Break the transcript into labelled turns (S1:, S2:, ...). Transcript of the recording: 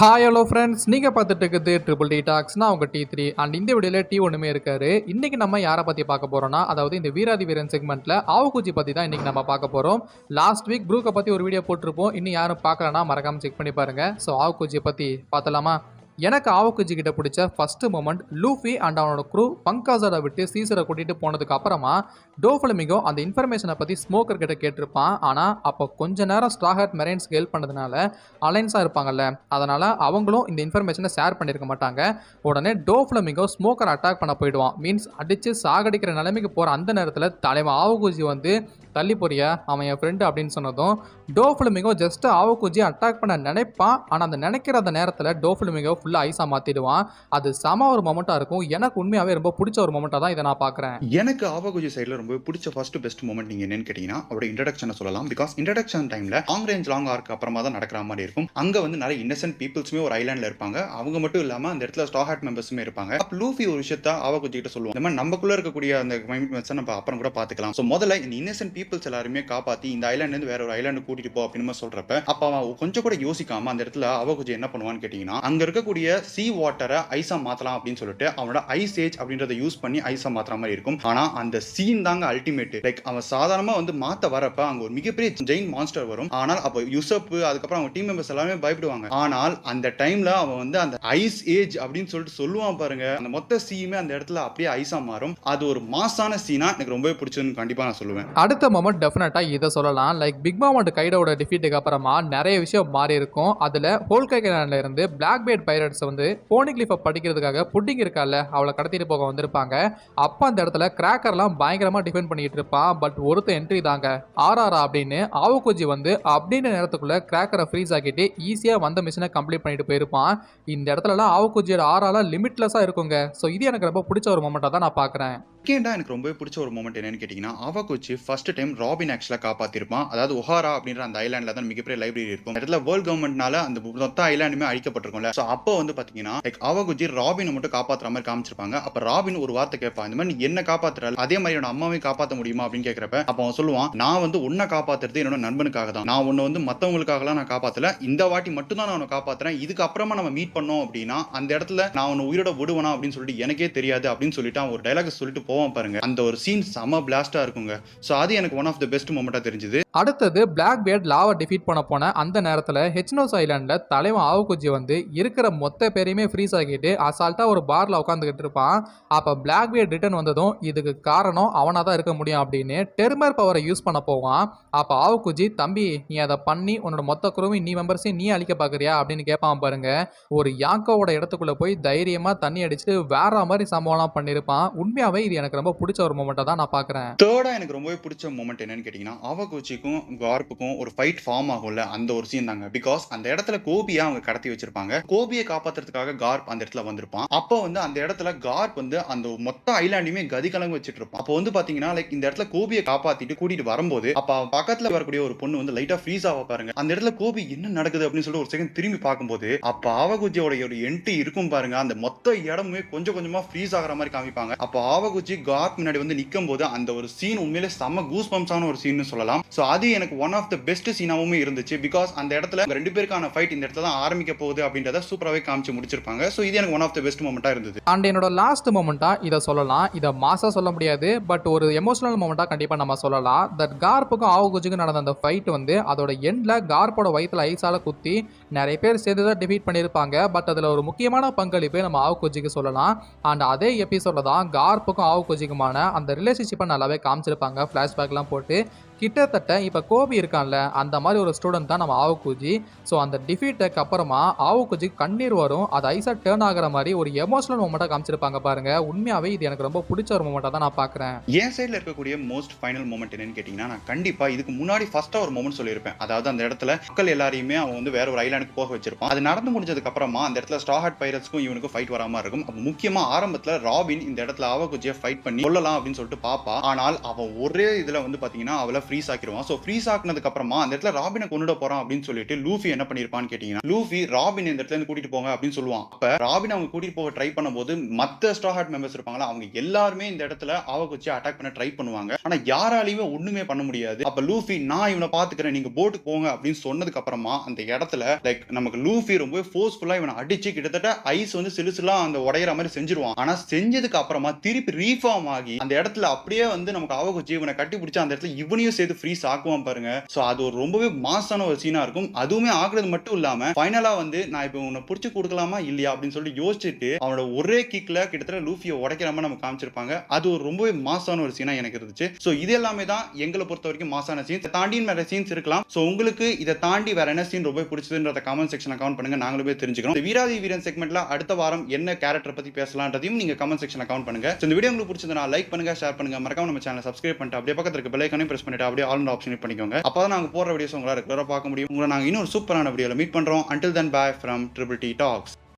S1: Hi hello friends நீங்கள் பார்த்துட்டு இருக்குது ட்ரிபிள் டி டாக்ஸ்னா அவங்க உங்கள் டி த்ரீ அண்ட் இந்த வீடியோவில் டி ஒன்றுமே இருக்காரு. இன்றைக்கி நம்ம யாரை பற்றி பார்க்க போகிறோம்னா அதாவது இந்த வீராதி வீரன் செக்மெண்ட்டில் ஆவுக்குச்சி பற்றி தான் இன்றைக்கி நம்ம பார்க்க போகிறோம் லாஸ்ட் வீக் ப்ரூக்கை பற்றி ஒரு வீடியோ போட்டிருப்போம். இன்னும் யாரும் பார்க்கலனா மறக்காமல் செக் பண்ணி பாருங்கள் ஸோ ஆவுக்குச்சியை பற்றி பார்த்தலாமா எனக்கு ஆவக்குஜி கிட்ட பிடிச்ச ஃபர்ஸ்ட் மூமெண்ட் லூஃபி அண்ட் அவனோட குரூ பங்காசாரை விட்டு சீசரை கூட்டிகிட்டு போனதுக்கு அப்புறமா டோஃபலமிகோ அந்த இன்ஃபர்மேஷனை பற்றி ஸ்மோக்கர் கிட்ட கேட்டிருப்பான். ஆனால் அப்போ கொஞ்ச நேரம் ஸ்ட்ராஹட் மெரைன்ஸ்க்கு ஹெல்ப் பண்ணதுனால அலைன்ஸாக இருப்பாங்கல்ல அதனால் அவங்களும் இந்த இன்ஃபர்மேஷனை ஷேர் பண்ணியிருக்க மாட்டாங்க. உடனே டோஃப்ளமிங்கோ ஸ்மோக்கர் அட்டாக் பண்ண போயிடுவான். மீன்ஸ் அடித்து சாகடிக்கிற நிலைமைக்கு போகிற அந்த நேரத்தில் தலைவன் ஆவகுஜி வந்து தள்ளி போறியா? அவன் என் ஃப்ரெண்டு அப்படின்னு சொன்னதும் டோஃப்ளமிங்கோ ஜஸ்ட் ஆவகுஜி அட்டாக் பண்ண நினைப்பான். ஆனால் அந்த நினைக்கிற அந்த நேரத்தில் டோஃப்ளமிங்கோ ஃபுல்லாக ஐஸாக மாற்றிடுவான் அது செம ஒரு மொமெண்ட்டாக இருக்கும். எனக்கு உண்மையாகவே ரொம்ப பிடிச்ச ஒரு மொமெண்ட்டாக தான் இதை நான் பார்க்குறேன்
S2: எனக்கு ஆவகுஜி சைடில் ரொம்ப பிடிச்ச ஃபர்ஸ்ட் பெஸ்ட் மூமெண்ட் நீங்கள் என்னன்னு கேட்டிங்கன்னா அவரோட இன்ட்ரடக்ஷனை சொல்லலாம். பிகாஸ் இன்ட்ரடக்ஷன் டைமில் லாங் ரேஞ்ச் லாங் ஆர்க் அப்புறமா தான் நடக்கிற மாதிரி இருக்கும். அங்கே வந்து நிறைய இன்னசென்ட் பீப்புள்ஸுமே ஒரு ஐலாண்டில் இருப்பாங்க. அவங்க மட்டும் இல்லாமல் அந்த இடத்துல ஸ்டாஹாட் மெம்பர்ஸுமே இருப்பாங்க. அப்போ லூஃபி ஒரு விஷயத்த ஆவகுஜி கிட்ட சொல்லுவாங்க இந்த மாதிரி நமக்குள்ள இருக்கக்கூடிய அந்த மெம்பர்ஸை நம்ம அப்புறம் கூட பார்த்துக்கலாம் ஸோ முதல்ல இந்த இன்னசென்ட் பீப்புள்ஸ் எல்லாருமே காப்பாற்றி இந்த ஐலாண்ட்லேருந்து வேற ஒரு ஐலாண்டு கூட்டிட்டு போ அப்படின்னு சொல்கிறப்ப சொல்றப்ப அப்போ அவன் கொஞ்சம் கூட யோசிக்காம அந்த இடத்துல அவகுஜி என்ன பண்ணுவான்னு கேட்டிங்கன்னா அங்கே இருக்கக்கூடிய சி வாட்டரை ஐஸாக மாற்றலாம் அப்படின்னு சொல்லிட்டு அவனோட ஐஸ் ஏஜ் அப்படின்றத யூஸ் பண்ணி ஐஸாக மாற்றுற மாதிரி இருக்கும். ஆனால் அந்த சீன் தாங்க அல்டிமேட் லைக் அவன் சாதாரணமாக வந்து மாற்ற வரப்ப அங்கே ஒரு மிகப்பெரிய ஜெயின் மான்ஸ்டர் வரும். ஆனால் அப்போ யூசப் அதுக்கப்புறம் அவங்க டீம் மெம்பர்ஸ் எல்லாமே பயப்படுவாங்க. ஆனால் அந்த டைமில் அவன் வந்து அந்த ஐஸ் ஏஜ் அப்படின்னு சொல்லிட்டு சொல்லுவான் பாருங்க. அந்த மொத்த சீமே அந்த இடத்துல அப்படியே ஐஸாக மாறும். அது ஒரு மாசான சீனா எனக்கு ரொம்பவே பிடிச்சதுன்னு கண்டிப்பாக நான் சொல்லுவேன்.
S1: அடுத்த மொமெண்ட் டெஃபினட்டாக இதை சொல்லலாம். லைக் பிக் மாமண்ட் கைடோட டிஃபீட்டுக்கு அப்புறமா நிறைய விஷயம் மாறி இருக்கும் அதில் ஹோல் இருந்து பிளாக் பேட் பைரட்ஸ் வந்து போனிக்லிஃபை படிக்கிறதுக்காக புட்டிங் இருக்கால அவளை கடத்திட்டு போக வந்திருப்பாங்க. அப்போ அந்த இடத்துல கிராக்கர்லாம் பயங்கரமாக டிஃபெண்ட் பண்ணிட்டு இருப்பான் பட் ஒருத்த என்ட்ரி தாங்க. ஆர்ஆரா அப்படின்னு ஆவுக்குஜி வந்து அப்படின்ற நேரத்துக்குள்ள கிராக்கரை ஃப்ரீஸ் ஆக்கிட்டு ஈஸியாக வந்த மிஷினை கம்ப்ளீட் பண்ணிட்டு போயிருப்பான். இந்த இடத்துலலாம் ஆவுக்குஜியோட ஆறாலாம் லிமிட்லெஸ்ஸாக இருக்குங்க. ஸோ இது எனக்கு ரொம்ப பிடிச்ச ஒரு மொமெண்ட்டாக தான் நான் பார்க்குறேன்.
S2: செகண்டாக எனக்கு ரொம்பவே பிடிச்ச ஒரு மூமெண்ட் என்னன்னு கேட்டிங்கன்னா அவகுச்சி ஃபர்ஸ்ட் டைம் ராபின் ஆக்சுவலாக காப்பாற்றிருப்பான் அதாவது ஒஹாரா அப்படின்ற அந்த ஐலாண்டில் தான் மிகப்பெரிய லைப்ரரி இருக்கும். இடத்துல வேர்ல்ட் கவர்மெண்ட்னால அந்த மொத்த ஐலாண்டுமே அழிக்கப்பட்டிருக்கும்ல. ஸோ அப்போ வந்து பார்த்தீங்கன்னா லைக் அவகுச்சி ராபினை மட்டும் காப்பாற்றுற மாதிரி காமிச்சிருப்பாங்க. அப்போ ராபின் ஒரு வார்த்தை கேட்பான் இந்த மாதிரி நீ என்ன காப்பாற்றுறாள் அதே மாதிரி என்னோட அம்மாவையும் காப்பாற்ற முடியுமா? அப்படின்னு கேட்குறப்ப அப்போ அவன் சொல்லுவான் நான் வந்து உன்னை காப்பாற்றுறது என்னோட நண்பனுக்காக தான். நான் உன்னை வந்து மற்றவங்களுக்காகலாம் நான் காப்பாற்றல இந்த வாட்டி மட்டும் தான் நான் உன்னை காப்பாற்றுறேன் இதுக்கப்புறமா நம்ம மீட் பண்ணோம் அப்படின்னா அந்த இடத்துல நான் உன்னை உயிரோட விடுவனா? அப்படின்னு சொல்லிட்டு எனக்கே தெரியாது. அப்படின்னு சொல்லிட்டு அவன் ஒரு டைலாக் சொல்லிட்டு போவோம் பாருங்க. அந்த ஒரு சீன் செம பிளாஸ்டா இருக்குங்க. ஸோ அது எனக்கு ஒன் ஆஃப் த பெஸ்ட் மூமெண்டா தெரிஞ்சது.
S1: அடுத்தது பிளாக் பேர்ட் லாவை டிஃபீட் பண்ண போன அந்த நேரத்தில் ஹெச்னோஸ் ஐலாண்டில் தலைவன் ஆவுக்குஜி வந்து இருக்கிற மொத்த பேரையுமே ஃப்ரீஸ் ஆகிட்டு அசால்ட்டாக ஒரு பாரில் உட்காந்துக்கிட்டு இருப்பான். அப்போ பிளாக் பேர்ட் ரிட்டர்ன் வந்ததும் இதுக்கு காரணம் அவனாக தான் இருக்க முடியும் அப்படின்னு டெர்மர் பவரை யூஸ் பண்ண போவான். அப்போ ஆவுக்குஜி தம்பி நீ அதை பண்ணி உன்னோட மொத்த குருவையும் நீ மெம்பர்ஸையும் நீ அழிக்க பார்க்குறியா? அப்படின்னு கேட்பான் பாருங்க. ஒரு யாங்கோவோட இடத்துக்குள்ளே போய் தைரியமாக தண்ணி அடிச்சுட்டு வேற மாதிரி சம்பவம்லாம் பண்ணியிருப்பான் உண்மையாகவே இது எனக்கு ரொம்ப பிடிச்ச ஒரு மூமெண்ட்டாக தான் நான் பார்க்குறேன்
S2: தேர்டா எனக்கு ரொம்பவே பிடிச்ச மூமெண்ட் என்னன்னு கேட்டிங்கன்னா அவகுச்சிக்கும் கார்ப்புக்கும் ஒரு ஃபைட் ஃபார்ம் ஆகும்ல அந்த ஒரு சீன் தாங்க. பிகாஸ் அந்த இடத்துல கோபியை அவங்க கடத்தி வச்சிருப்பாங்க. கோபியை காப்பாத்துறதுக்காக கார்ப் அந்த இடத்துல வந்திருப்பான். அப்போ வந்து அந்த இடத்துல கார்ப் வந்து அந்த மொத்த ஐலாண்டையுமே கதி கலங்க வச்சுட்டு இருப்பான் அப்போ வந்து பாத்தீங்கன்னா லைக் இந்த இடத்துல கோபியை காப்பாத்திட்டு கூட்டிட்டு வரும்போது அப்ப பக்கத்தில் பக்கத்துல வரக்கூடிய ஒரு பொண்ணு வந்து லைட்டா ஃப்ரீஸ் ஆக பாருங்க. அந்த இடத்துல கோபி என்ன நடக்குது? அப்படின்னு சொல்லிட்டு ஒரு செகண்ட் திரும்பி பார்க்கும்போது அப்ப ஆவகுச்சியோட ஒரு என்ட்ரி இருக்கும் பாருங்க. அந்த மொத்த இடமுமே கொஞ்சம் கொஞ்சமா ஃப்ரீஸ் ஆகிற மாதிரி காமிப்பாங்க. அப்போ ஆவகுச்சி கார்ப் முன்னாடி வந்து நிற்கும் போது அந்த ஒரு சீன் உண்மையிலே செம்ம கூஸ் பம்ப்ஸான ஒரு சீன் சொல்லலாம். ஸோ அது எனக்கு ஒன் ஆஃப் த பெஸ்ட் சீனாவும் இருந்துச்சு. பிகாஸ் அந்த இடத்துல ரெண்டு பேருக்கான ஃபைட் இந்த இடத்துல தான் ஆரம்பிக்க போகுது அப்படின்றத சூப்பராகவே காமிச்சு முடிச்சிருப்பாங்க. ஸோ இது எனக்கு ஒன் ஆஃப் த பெஸ்ட் மூமெண்ட்டாக இருந்தது.
S1: அண்ட் என்னோட லாஸ்ட் மூமெண்ட்டாக இதை சொல்லலாம். இதை மாசாக சொல்ல முடியாது. பட் ஒரு எமோஷனல் மூமெண்ட்டாக கண்டிப்பாக நம்ம சொல்லலாம். தட் கார்ப்புக்கும் ஆவுகுஜுக்கும் நடந்த அந்த ஃபைட் வந்து அதோட எண்டில் கார்ப்போட வயிற்றில் ஐஸால் குத்தி நிறைய பேர் சேர்ந்து தான் டிஃபீட் பண்ணியிருப்பாங்க. பட் அதில் ஒரு முக்கியமான பங்களிப்பை நம்ம ஆவுகுஜிக்கு சொல்லலாம். அண்ட் அதே எபிசோடில் தான் கார்ப்புக்கும் ஆவுகுஜிக்குமான அந்த ரிலேஷன்ஷிப்பை நல்லாவே காமிச்சிருப்பாங்க. ஃப்ளாஷ்பேக்லாம் போட்டு கிட்டத்தட்ட இப்போ கோபி இருக்கான்ல அந்த மாதிரி ஒரு ஸ்டூடெண்ட் தான் நம்ம ஆவுக்குஜி. ஸோ அந்த டிஃபீட்டுக்கு அப்புறமா ஆவுக்குஜி கண்ணீர் வரும். அது ஐஸாக டேர்ன் ஆகிற மாதிரி ஒரு எமோஷனல் மூமெண்ட்டாக காமிச்சிருப்பாங்க பாருங்க. உண்மையாகவே இது எனக்கு ரொம்ப பிடிச்ச ஒரு மூமெண்ட்டாக தான் நான் பார்க்குறேன்.
S2: என் சைடில் இருக்கக்கூடிய மோஸ்ட் ஃபைனல் மூமெண்ட் என்னன்னு கேட்டிங்கன்னா நான் கண்டிப்பாக இதுக்கு முன்னாடி ஃபஸ்ட்டாக ஒரு மூமெண்ட் சொல்லியிருப்பேன். அதாவது அந்த இடத்துல மக்கள் எல்லாரையுமே அவன் வந்து வேற ஒரு ஐலாண்டுக்கு போக வச்சிருப்பான். அது நடந்து முடிஞ்சதுக்கு அப்புறமா அந்த இடத்துல ஸ்டாஹாட் பைரட்ஸ்க்கும் இவனுக்கும் ஃபைட் வராமல் இருக்கும். அப்போ முக்கியமாக ஆரம்பத்தில் ராபின் இந்த இடத்துல ஆவகுச்சியை ஃபைட் பண்ணி சொல்லலாம் அப்படின்னு சொல்லிட்டு பாப்பா ஆனால் அவன் ஒரே இதில் வந்து பார்த்தீங்கன்னா அவளை ஃப்ரீஸ் ஆக்கிடுவான். ஸோ ஃப்ரீஸ் ஆக்குனதுக்கு அப்புறமா அந்த இடத்துல ராபினை கொண்டுட போறான் அப்படின்னு சொல்லிட்டு லூஃபி என்ன பண்ணிருப்பான்னு கேட்டீங்கன்னா லூஃபி ராபின் இந்த இடத்துல இருந்து கூட்டிட்டு போங்க அப்படின்னு சொல்லுவான். அப்ப ராபின் அவங்க கூட்டிட்டு போக ட்ரை பண்ணும்போது மத்த ஸ்டா ஹார்ட் மெம்பர்ஸ் இருப்பாங்களா அவங்க எல்லாருமே இந்த இடத்துல ஆவகுச்சி அட்டாக் பண்ண ட்ரை பண்ணுவாங்க. ஆனா யாராலையுமே ஒண்ணுமே பண்ண முடியாது. அப்ப லூஃபி நான் இவனை பாத்துக்கிறேன் நீங்க போட்டுக்கு போங்க அப்படின்னு சொன்னதுக்கு அப்புறமா அந்த இடத்துல லைக் நமக்கு லூஃபி ரொம்ப ஃபோர்ஸ்ஃபுல்லா இவனை அடிச்சு கிட்டத்தட்ட ஐஸ் வந்து சிலுசுலாம் அந்த உடையிற மாதிரி செஞ்சிருவான். ஆனா செஞ்சதுக்கு அப்புறமா திருப்பி ரீஃபார்ம் ஆகி அந்த இடத்துல அப்படியே வந்து நமக்கு ஆவகுச்சி இவனை கட்டி பிடிச்சா அந்த இடத்துல இவனையும் சேர்த்து ஃப்ரீஸ் ஆக்குவான் பாருங்க. சோ அது ஒரு ரொம்பவே மாசான ஒரு சீனா இருக்கும். அதுவுமே ஆகுறது மட்டும் இல்லாம ஃபைனலா வந்து நான் இப்போ உன்னை பிடிச்சி கொடுக்கலாமா இல்லையா? அப்படின்னு சொல்லிட்டு யோசிச்சுட்டு அவனோட ஒரே கிக்ல கிட்டத்தட்ட லூஃபியை உடைக்கிற மாதிரி நம்ம காமிச்சிருப்பாங்க. அது ஒரு ரொம்பவே மாசான ஒரு சீனா எனக்கு இருந்துச்சு. சோ இது எல்லாமே தான் எங்களை பொறுத்த வரைக்கும் மாசான சீன்ஸ் தாண்டி வேற சீன்ஸ் இருக்கலாம். சோ உங்களுக்கு இதை தாண்டி வேற என்ன சீன் ரொம்ப பிடிச்சதுன்றத கமெண்ட் செக்ஷன்ல கமெண்ட் பண்ணுங்க. நாங்களுமே தெரிஞ்சுக்கிறோம். வீராதி வீரன் செக்மெண்ட்ல அடுத்த வாரம் என்ன கேரக்டர் பத்தி பேசலான்றதையும் நீங்க கமெண்ட் செக்ஷன்ல கமெண்ட் பண்ணுங்க. இந்த வீடியோ உங்களுக்கு பிடிச்சதுனா லைக் பண்ணுங்க ஷேர் பண்ணுங்க. மறக்காம நம்ம சேனல் சப்ஸ்கிரைப் பண்ணிட்டு அப்படியே பக்கத்துல இருக்க பெல் ஐக்கானே பிரஸ் பண்ணிட்டு அப்படியே ஆல் ஆப்ஷன் பண்ணிக்கோங்க. அப்பதான் நாங்க போற வீடியோஸ் உங்களால ரெகுலரா பார்க்க முடியும். உங்களை நாங்க இன்னொரு சூப்பரான வீடியோல மீட் பண்றோம். Until then bye from triple T talks